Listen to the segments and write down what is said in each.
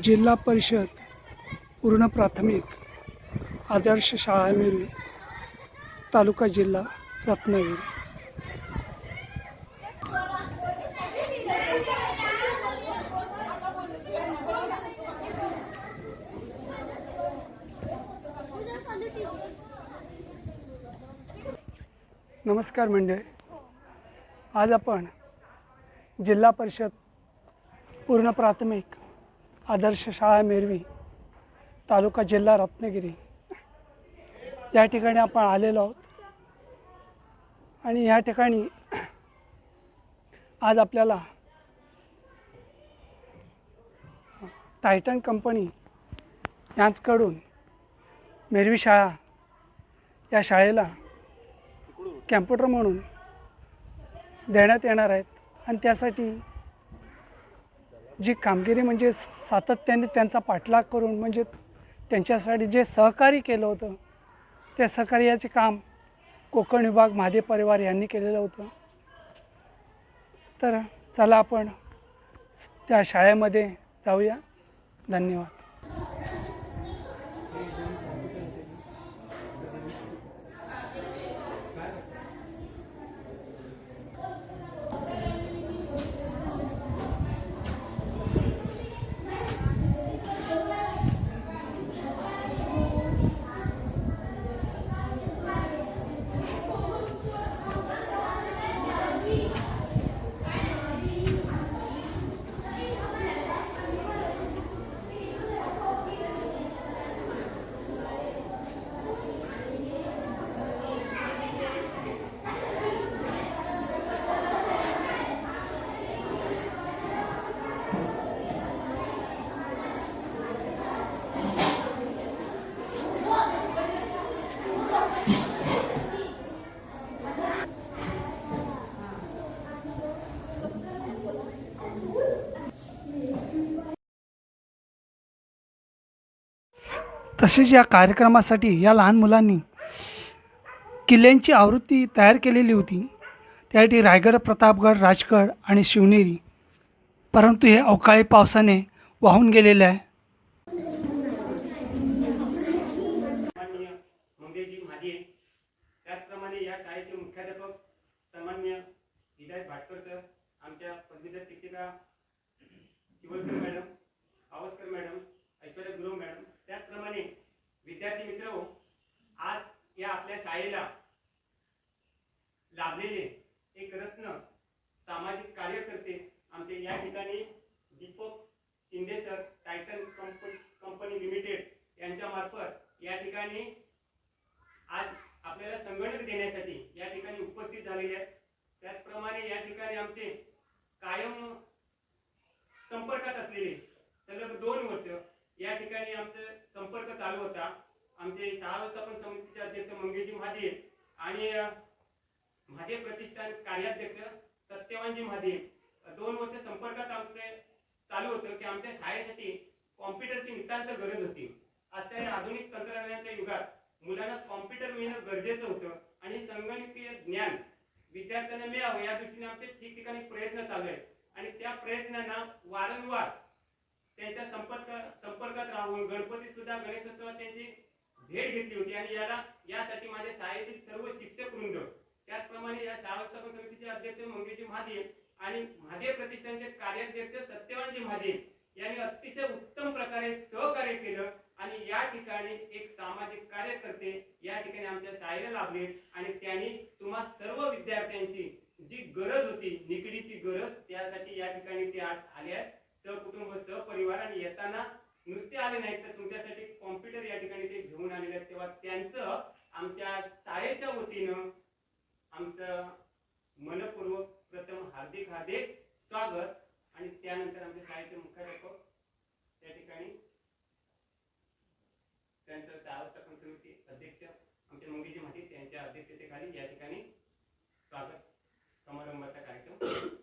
जिल्हा परिषद पूर्ण प्राथमिक आदर्श शाळा मिरवी तालुका जिल्हा रत्नागिरी. नमस्कार मंडळी. आज आपण जिल्हा परिषद पूर्ण प्राथमिक आदर्श शाळा मेरवी तालुका जिल्हा रत्नागिरी. या ठिकाणी आपण आलेलो आहोत. आणि या ठिकाणी आज आपल्याला टायटन कंपनी यांचकडून मेरवी शाळा या शाळेला कॅम्प्युटर म्हणून देण्यात येणार आहेत. आणि त्यासाठी जी कामगिरी म्हणजे सातत्याने त्यांचा पाठलाग करून म्हणजे त्यांच्यासाठी जे सहकार्य केलं होतं त्या सहकार्याचे काम कोकण विभाग महादेव परिवार यांनी केलेलं होतं. तर चला आपण त्या शाळेमध्ये जाऊया. धन्यवाद. तसेच या कार्यक्रमासाठी या लहान मुलांनी किल्ल्यांची आवृत्ती तयार केलेली होती. त्यासाठी रायगड प्रतापगड राजगड आणि शिवनेरी. परंतु हे अवकाळी पावसाने वाहून गेलेले आहे. त्याचप्रमाणे या शाळेचे मुख्याध्यापक हिदायत भाटकर सर आमच्या पदवीधर शिक्षिका शिवलकर मॅडम मॅडम त्याचप्रमाणे विद्यार्थी मित्र आज या आपल्या शाळेला लाभलेले एक रत्न सामाजिक कार्यकर्ते आमचे या ठिकाणी Deepak Shinde sir Titan company company limited यांच्या मार्फत या ठिकाणी आज आपल्याला संगणक देण्यासाठी या ठिकाणी उपस्थित झालेले आहेत. त्याचप्रमाणे या ठिकाणी आमचे कायम संपर्कात असलेले सलग दोन वर्ष या ठिकाणी आमचा संपर्क चालू होता. आमचे शाळा व्यवस्थापन समितीचे अध्यक्ष मंगेशजी महादेव आणि महादेव प्रतिष्ठान कार्याध्यक्ष सत्यवानजी महादेव. दोन वर्ष संपर्कात आमचे चालू होतं की आमच्या शाळेसाठी कॉम्प्युटरची नितांत गरज होती. आजच्या या आधुनिक तंत्रज्ञानाच्या युगात मुलांना कॉम्प्युटर मिळणं गरजेचं होतं आणि संगणकीय ज्ञान विद्यार्थ्यांना मिळावं या दृष्टीने आमचे ठिकठिकाणी प्रयत्न चालू आहेत. आणि त्या प्रयत्नांना वारंवार त्यांच्या संपर्क संपर्कात राहून गणपती सुद्धा गणेशोत्सवात त्यांची भेट घेतली होती आणि याला यासाठी माझ्या शाळेतील सर्व शिक्षक वृंद त्याचप्रमाणे या शाळा व्यवस्थापन समितीचे अध्यक्ष मंगेशजी महादेव आणि महादेव प्रतिष्ठानचे कार्याध्यक्ष सत्यवानजी महादेव यांनी अतिशय उत्तम प्रकारे सहकार्य केलं आणि या ठिकाणी एक सामाजिक कार्यकर्ते या ठिकाणी आमच्या शाळेला लाभले आणि त्यांनी तुम्हा सर्व विद्यार्थ्यांची जी गरज होती निकडीची गरज त्यासाठी या ठिकाणी ते आज आले आहेत. सहकुटुंब सहपरिवार आणि येताना नुसते आले नाहीत तर तुमच्यासाठी कॉम्प्युटर या ठिकाणी ते घेऊन आलेले आहेत. तेव्हा त्यांचं आमच्या शाळेच्या वतीनं आमचं मनपूर्वक प्रथम हार्दिक हार्दिक स्वागत. आणि त्यानंतर आमच्या शाळेचे मुख्याध्यापक त्या ठिकाणी त्यांचं व्यवस्थापन समिती अध्यक्ष आमचे मंगेशजी माहिती त्यांच्या अध्यक्षतेखाली या ठिकाणी स्वागत समारंभाचा कार्यक्रम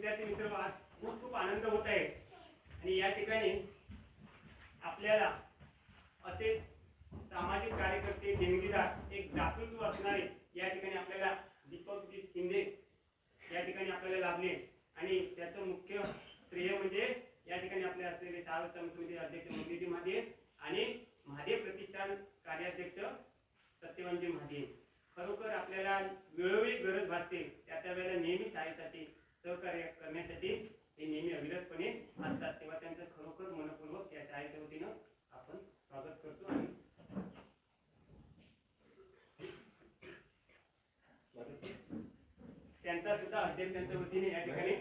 विद्यार्थी मित्र वास खूप आनंद होत आहे. आणि या ठिकाणी आपल्याला असे सामाजिक कार्यकर्ते देणगीदार एक दातृत्व असणारे या ठिकाणी आपल्याला दीपकजी शिंदे या ठिकाणी आपल्याला लाभले आणि त्याचं मुख्य श्रेय म्हणजे या ठिकाणी आपले असलेले सार्वजनिक समिती अध्यक्ष मंगेजी महादेव आणि महादेव प्रतिष्ठान कार्याध्यक्ष सत्यवानजी महादेव खरोखर आपल्याला वेळोवेळी गरज भासते त्या त्या वेळेला नेहमी शाळेसाठी सहकार्य करण्यासाठी ते नेहमी अविरतपणे असतात. तेव्हा त्यांचं खरोखर मनपूर्वक या शाळेच्या वतीनं आपण स्वागत करतो आणि त्यांचा सुद्धा अध्यक्षांच्या वतीने या ठिकाणी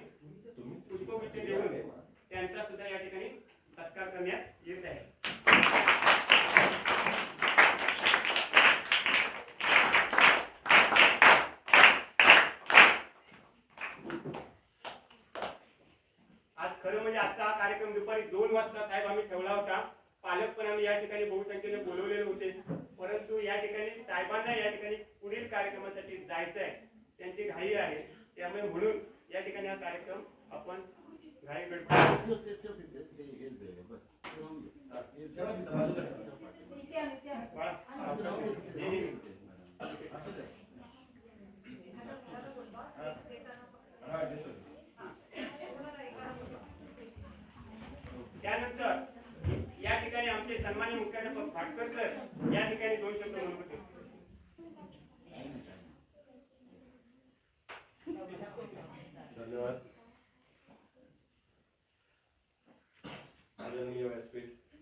पुष्पगुच्छ देऊन त्यांचा सुद्धा या ठिकाणी सत्कार करण्यात येत आहे आज खरं म्हणजे आजचा हा कार्यक्रम दुपारी दोन वाजता साहेब आम्ही ठेवला होता पालक पण आम्ही या ठिकाणी बहुसंख्येने बोलवलेले होते परंतु या ठिकाणी साहेबांना या ठिकाणी पुढील कार्यक्रमासाठी जायचं आहे त्यांची घाई आहे त्यामुळे म्हणून या ठिकाणी हा कार्यक्रम आपण घाई त्यानंतर या ठिकाणी आमचे सन्मान्य मुख्याध्यापक भाटकर सर या ठिकाणी दोन शब्द म्हणून होते धन्यवाद आदरणीय व्यासपीठ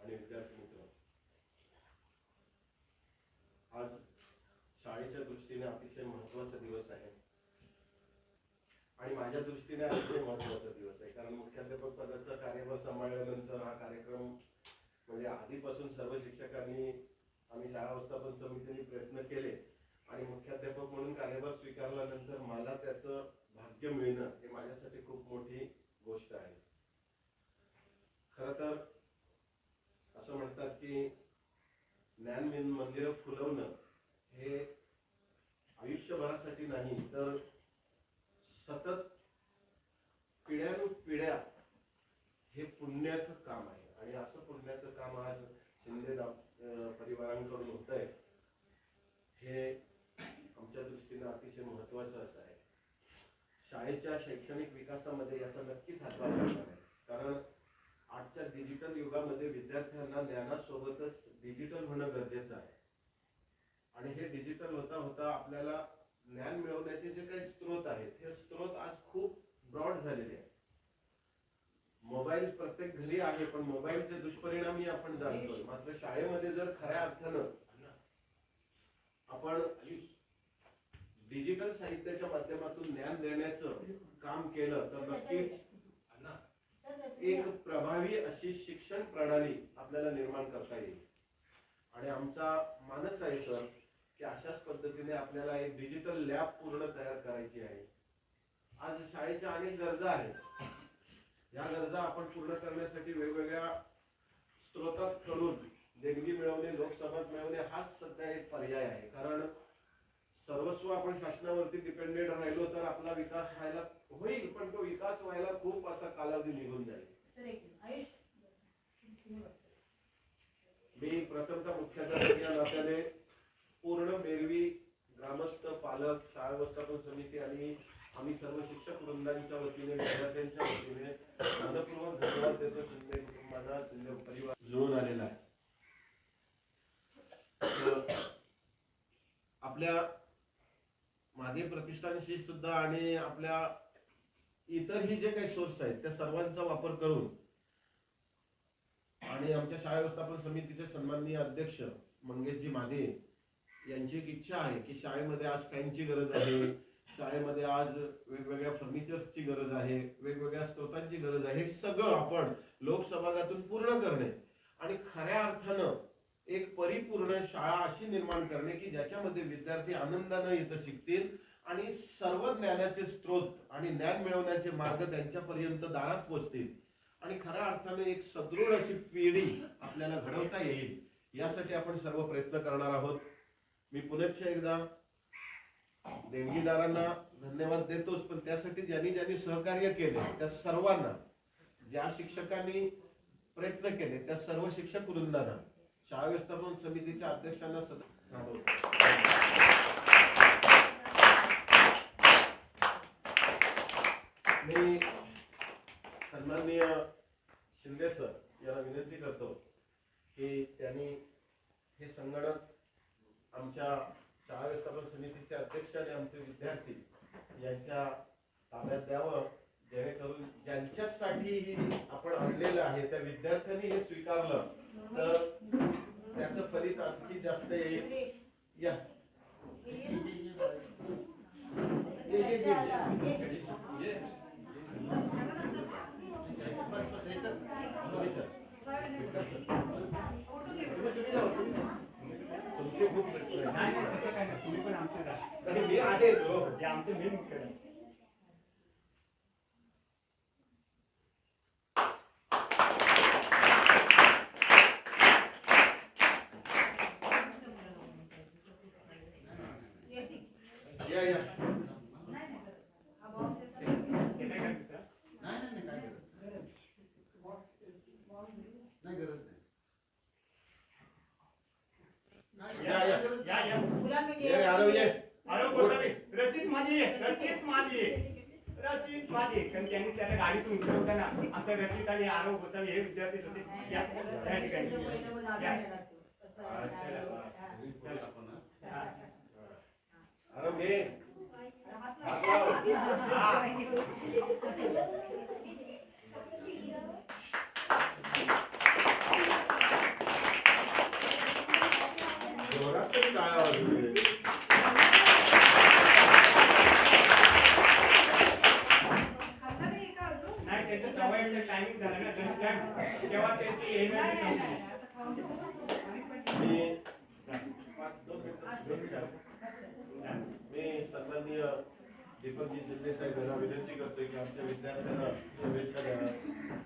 आणि विद्यार्थी मित्र आज शाळेच्या दृष्टीने अतिशय महत्त्वाचा दिवस आहे आणि माझ्या दृष्टीने अतिशय महत्त्वाचा दिवस आहे. कारण मुख्याध्यापक पदाचा कार्यभार सांभाळल्यानंतर हा कार्यक्रम म्हणजे आधीपासून सर्व शिक्षकांनी आम्ही शाळा व्यवस्थापन समितीने प्रयत्न केले. आणि मुख्याध्यापक म्हणून कार्यभार स्वीकारल्यानंतर मला त्याचं भाग्य मिळणं हे माझ्यासाठी खूप मोठी गोष्ट आहे. खर तर असं म्हणतात की ज्ञान मिन- मंदिरं फुलवणं हे आयुष्यभरासाठी नाही तर सतत पिढ्यानुपिढ्या हे पुण्याचं काम आहे. आणि असं पुण्याचं काम आज शिंदे परिवारांकडून होत आहे हे आमच्या दृष्टीनं अतिशय महत्वाचं असं आहे. शाळेच्या शैक्षणिक विकासामध्ये याचा नक्कीच हातभार लागणार आहे. कारण आजच्या डिजिटल युगामध्ये विद्यार्थ्यांना ज्ञानासोबतच डिजिटल होणं गरजेचं आहे. आणि हे डिजिटल होता होता आपल्याला ज्ञान मिळवण्याचे जे काही स्त्रोत आहेत हे स्त्रोत आज खूप ब्रॉड झालेले आहेत मोबाईल प्रत्येक घरी आहे पण मोबाईलचे दुष्परिणामही आपण जाणतोय. मात्र शाळेमध्ये जर खऱ्या अर्थानं आपण डिजिटल साहित्याच्या माध्यमातून ज्ञान देण्याचं काम केलं तर नक्कीच एक प्रभावी अशी शिक्षण प्रणाली आपल्याला निर्माण करता येईल. आणि आमचा मानस आहे सर की अशाच पद्धतीने आपल्याला एक डिजिटल लॅब पूर्ण तयार करायची आहे. आज शाळेच्या अनेक गरजा आहेत. या गरजा आपण पूर्ण करण्यासाठी वेगवेगळ्या स्त्रोतांकडून देणगी मिळवणे लोकसभेत मिळवणे हाच सध्या एक पर्याय आहे. कारण सर्वस्व आपण शासनावरती डिपेंडेंट राहिलो तर आपला विकास व्हायला होईल पण तो विकास व्हायला खूप असा कालावधी निघून जाईल. मी प्रथमतः मुख्याध्यापक या नात्याने पूर्ण बेरवी ग्रामस्थ पालक शाळा व्यवस्थापन समिती आणि आम्ही सर्व शिक्षक वृंदांच्या वतीने विद्यार्थ्यांच्या वतीने मनपूर्वक धन्यवाद देतो शिंदे कुटुंबाला शिंदे परिवार जुळून आलेला आहे. आपल्या मागे प्रतिष्ठानशी सुद्धा आणि आपल्या इतरही जे काही सोर्स आहेत त्या सर्वांचा वापर करून आणि आमच्या शाळा व्यवस्थापन समितीचे सन्माननीय अध्यक्ष मंगेशजी माने यांची एक इच्छा आहे की शाळेमध्ये आज फॅनची गरज आहे. शाळेमध्ये आज वेगवेगळ्या फर्निचर्सची गरज आहे वेगवेगळ्या स्त्रोतांची गरज आहे. हे सगळं आपण लोकसभागातून पूर्ण करणे आणि खऱ्या अर्थानं एक परिपूर्ण शाळा अशी निर्माण करणे की ज्याच्यामध्ये विद्यार्थी आनंदानं इथं शिकतील आणि सर्व ज्ञानाचे स्रोत आणि ज्ञान मिळवण्याचे मार्ग त्यांच्यापर्यंत दारात पोहोचतील आणि खऱ्या अर्थाने एक सदृढ अशी पिढी आपल्याला घडवता येईल यासाठी आपण सर्व प्रयत्न करणार आहोत. मी पुनश्च एकदा देणगीदारांना धन्यवाद देतोच पण त्यासाठी ज्यांनी ज्यांनी सहकार्य केले त्या सर्वांना ज्या शिक्षकांनी प्रयत्न केले त्या सर्व शिक्षक वृंदांना शाळा व्यवस्थापन समितीच्या अध्यक्षांना सद- मी सन्माननीय शिंदे सर यांना विनंती करतो की त्यांनी हे संगणक आमच्या शाळा व्यवस्थापन समितीचे अध्यक्ष आणि आमचे विद्यार्थी यांच्या ताब्यात द्यावं जेणेकरून ज्यांच्यासाठी ही आपण आणलेलं आहे त्या विद्यार्थ्यांनी हे स्वीकारलं तर त्याचं फलित आणखी जास्त येईल या ये, ये, ये, ये. तुमचे खूप मित्र आहेत. नाही नाही, तसं काय नाही तुम्ही पण आमचे राहा. नाही, मी आहेच हो. हे आमचे मेन मुख्य आहे. या या हे काय करतात? या या या या ये रे आरव ये अरे गोसावी रचित माझी आहे, रचित माझी आहे. रचित माझी कारण त्यांनी त्याला गाडीतून उतरवताना आमचा रचित आणि आरव गोसावी हे विद्यार्थी होते या त्या ठिकाणी. या. आरव ये हात लाव. जोरात तरी टाळ्या वाजवू. नाही त्यांचं टायमिंग झालं ना लंच टाइम तेव्हा त्यांची येणार मी सन्माननीय दीपकजी शिंदे साहेब यांना विनंती करतोय की आमच्या विद्यार्थ्यांना शुभेच्छा द्या.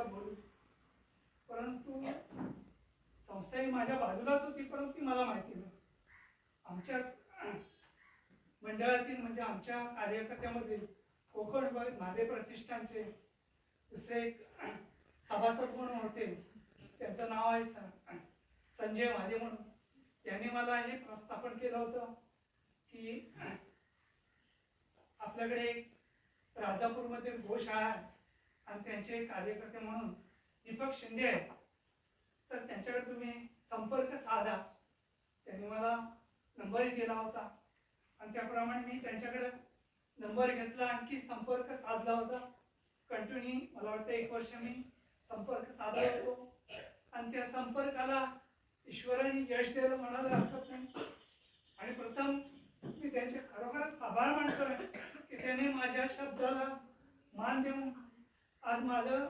संस्थेला बोलू. परंतु संस्था ही माझ्या बाजूलाच होती परंतु ती मला माहिती नाही. आमच्याच मंडळातील म्हणजे आमच्या कार्यकर्त्यामध्ये कोकण महादेव प्रतिष्ठानचे दुसरे एक सभासद म्हणून होते. त्यांचं नाव आहे सर संजय महादेव म्हणून. त्यांनी मला हे प्रस्थापन केलं होतं की आपल्याकडे एक राजापूरमध्ये गोशाळा आहे. आणि त्यांचे कार्यकर्ते म्हणून दीपक शिंदे आहेत. तर त्यांच्याकडे तुम्ही संपर्क साधा. त्यांनी मला नंबरही दिला होता. आणि त्याप्रमाणे मी त्यांच्याकडे नंबर घेतला आणखी संपर्क साधला होता. कंटिन्यू मला वाटतं एक वर्ष मी संपर्क साधला होतो. आणि त्या संपर्काला ईश्वराने यश द्यायला म्हणायला हरकत नाही. आणि प्रथम मी त्यांचे खरोखरच आभार मानतो की त्याने माझ्या शब्दाला मान देऊन आज माझं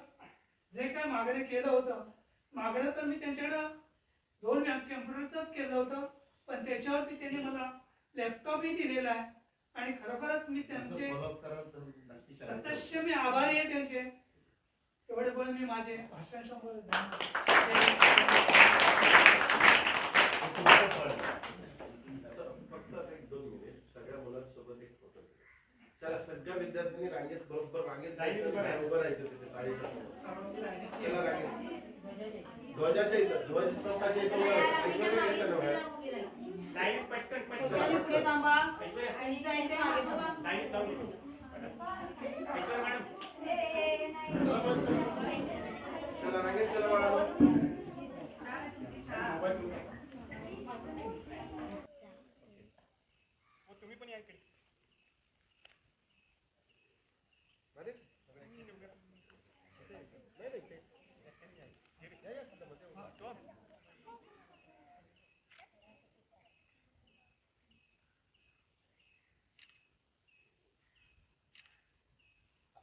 जे काय मागणे केलं होतं मागणं तर मी त्यांच्याकडं दोन कम्प्युटरचंच केलं होतं पण त्याच्यावरती त्यांनी मला लॅपटॉपही दिलेला आहे आणि खरोखरच मी त्यांचे. सतस्य मी आभारी आहे त्यांचे. एवढे पण मी माझे भाषण संबोधन हे तुमचं फळ आहे. फक्त आता एक दोन मिनिट सगळ्या मुलांसोबत एक फोटो चला सगळ्या विद्यार्थ्यांनी रांगेत बरोबर रांगेत जायचं उभं राहायचं. तिथे शाळेच्या समोर. चला रांगेत. ध्वजाच्या इथं ध्वजस्तंभाच्या इथं उभं राहायचं. ऐश्वर्या येतं ना बाहेर? लाईन पटकन छोट्या पटकन पुढे थांबा. ऐश्वर्या. आणि ज्या इथे मागे थांबा. लाईन लावून ऐश्वर्या मॅडम. चला रांगेत चला बाळा हो, तुम्ही पण या इकडे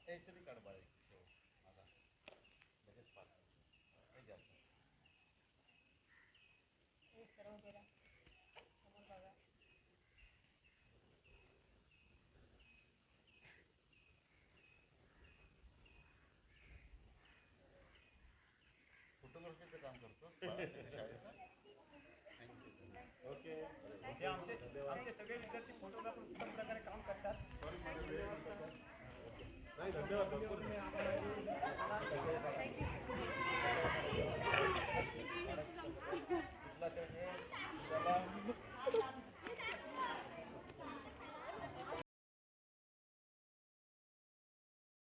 याच्यातही काढ बाळा एक. हो, आता. लगेच पाठ. काही जास्त नाही. फोटोग्राफीचं काम करतो शाळेचं ओके हे आमचे आमचे सगळे विद्यार्थी फोटोग्राफर उत्तम प्रकारे काम करतात